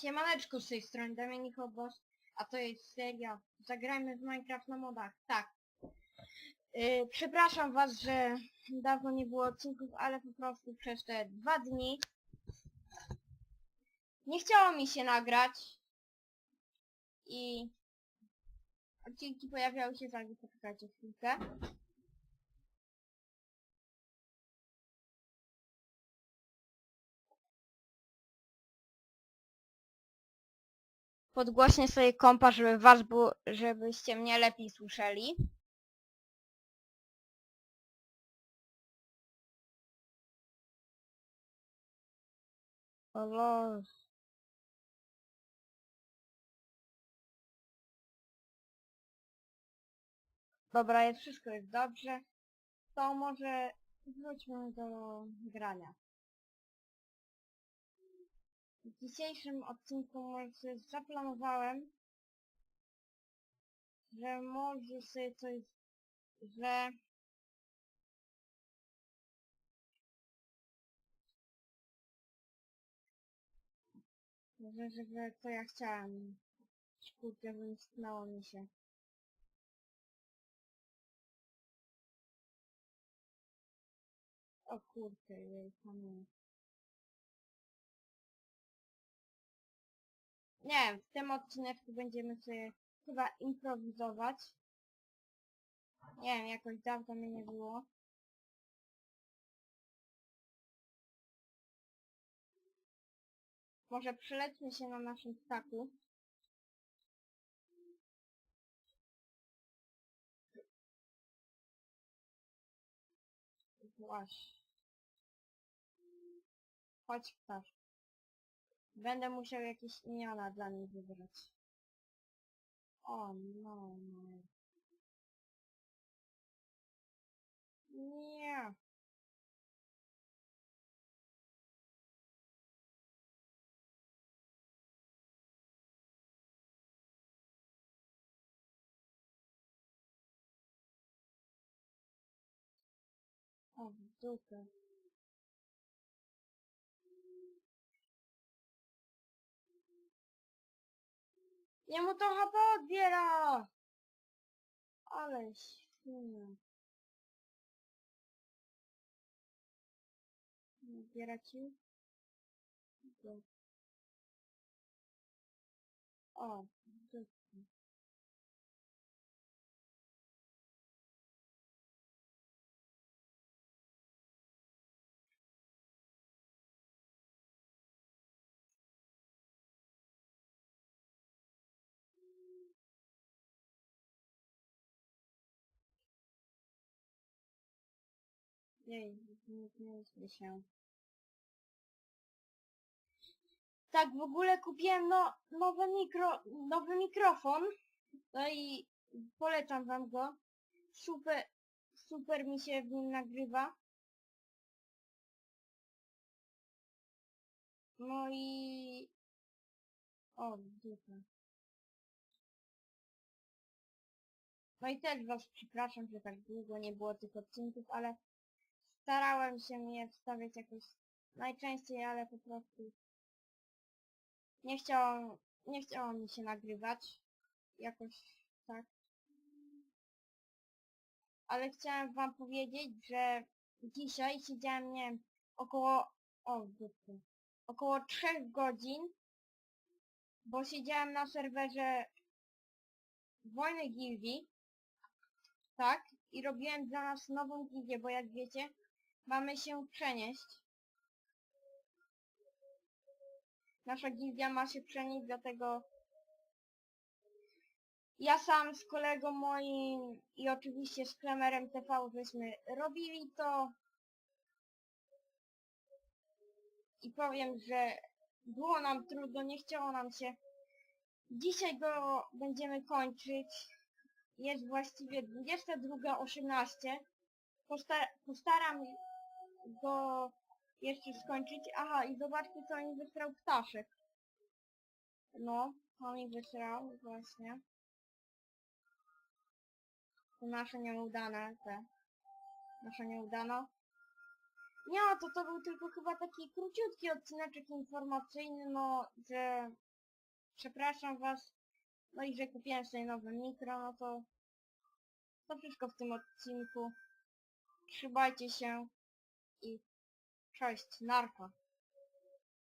Siemaneczko z tej strony Dominik Obos, a to jest seria Zagrajmy w Minecraft na modach. Tak. Yy, przepraszam was, że dawno nie było odcinków, ale po prostu przez te dwa dni nie chciało mi się nagrać i odcinki pojawiały się zanim poczekajcie chwilkę. Podgłośnie sobie kompa, żeby was było, żebyście mnie lepiej słyszeli. O. Dobra, jest wszystko jest dobrze. To może wróćmy do grania. W dzisiejszym odcinku może zaplanowałem, że może sobie coś, że że, że, że co ja chciałem. Kurde, wymknęło mi się. O kurde, jej, panie. Nie wiem, w tym odcineczku będziemy sobie chyba improwizować. Nie wiem, jakoś dawno mnie nie było. Może przelećmy się na naszym staku. Właśnie. Chodź ptasz. Będę musiał jakieś imiona dla nich wybrać. O no, no. Nie. O, w dupę. Jemu to HP odbiera! Ale świnia. Odbiera ci? O, Jej, zmieniłyśmy się. Tak, w ogóle kupiłem no, nowe mikro, nowy mikrofon. No i polecam wam go. Super, super mi się w nim nagrywa. No i... O, dupa. No i też was przepraszam, że tak długo nie było tych odcinków, ale starałem się je wstawiać jakoś najczęściej, ale po prostu nie chciało, nie chciało mi się nagrywać. Jakoś tak. Ale chciałem wam powiedzieć, że dzisiaj siedziałem, nie wiem, około, o, około 3 godzin, bo siedziałem na serwerze Wojny Gildii, tak, i robiłem dla nas nową gildię, bo jak wiecie, mamy się przenieść. Nasza gildia ma się przenieść, dlatego ja sam z kolegą moim i oczywiście z Klemerem TV żeśmy robili to. I powiem, że było nam trudno, nie chciało nam się. Dzisiaj go będziemy kończyć. Jest właściwie 22.18. Posta postaram go jeszcze skończyć. Aha, i zobaczcie co mi wysrał ptaszek. No, to mi wysrał, właśnie. To nasze nieudane, te. Nasze nieudana. Nie, to to był tylko chyba taki króciutki odcineczek informacyjny, no, że przepraszam was. No i że kupiłem sobie nowe mikro, no to to wszystko w tym odcinku. Trzymajcie się i cześć, narko.